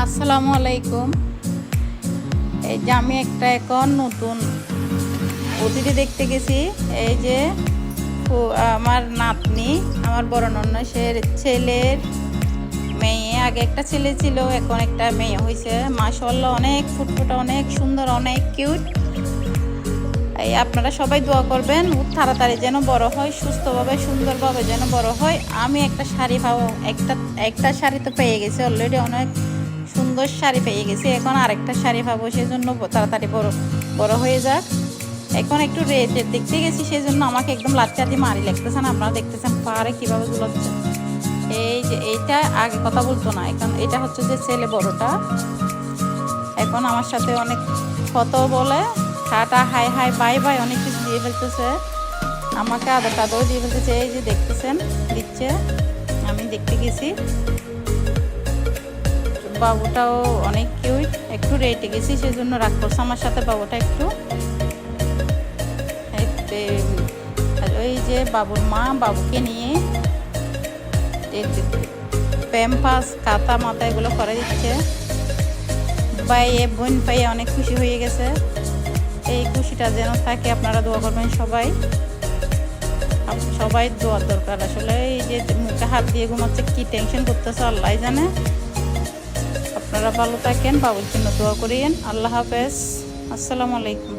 আসসালামু আলাইকুম। এই যে আমি একটা এখন নতুন অতিথি দেখতে গেছি। এই যে আমার নাতনি, আমার বড় নন্নসের ছেলের মেয়ে। আগে একটা ছেলে ছিল, এখন একটা মেয়ে হয়েছে মাশাল্লাহ অনেক ফুটফুটা, অনেক সুন্দর, অনেক কিউট। এই, আপনারা সবাই দোয়া করবেন তাড়াতাড়ি যেন বড় হয়, সুস্থভাবে, সুন্দরভাবে যেন বড় হয়। আমি একটা শাড়ি পাবো, একটা একটা শাড়ি তো পেয়ে গেছি অলরেডি অনেক। সুন্দর শাড়ি পেয়ে গেছি। এখন আরেকটা শাড়ি পাবো সেই জন্য তাড়াতাড়ি বড় বড় হয়ে যাক। এখন একটু রেটের দেখতে গেছি সেই জন্য আমাকে একদম লাচ্চা দিয়ে মারি লাগতেছেন আপনারা দেখতেছেন পারে কীভাবে গুলোচ্ছে এই যে এইটা আগে কথা বলতো না, এখন এটা হচ্ছে যে ছেলে বড়টা। এখন আমার সাথে অনেক কত বলে tata hi hi, bye bye, অনেক কিছু দিয়ে ফেলতেছে। আমাকে আদর টাদর দিয়ে ফেলতেছে, এই যে দেখতেছেন, দিচ্ছে। আমি দেখতে গেছি। বাবুটাও অনেক কিউট একটু রেটে গেছি সেই জন্য রাগ করছে। আমার সাথে বাবুটা একটু। ওই যে বাবুর মা বাবুকে নিয়ে প্যাম্পাস কাতা মাথা এগুলো করে দিচ্ছে। বাইয়ে বোন পাইয়ে অনেক খুশি হয়ে গেছে। এই খুশিটা যেন থাকে, আপনারা দোয়া করবেন সবাই। সবাই দোয়ার দরকার। আসলে এই যে মুখে হাত দিয়ে ঘুমাচ্ছে, কি টেনশন করতেছে আল্লাহ জানে। আপনারা ভালো থাকেন বাবুর জন্য দোয়া করিয়েন। আল্লাহ হাফেজ। আসসালামু আলাইকুম।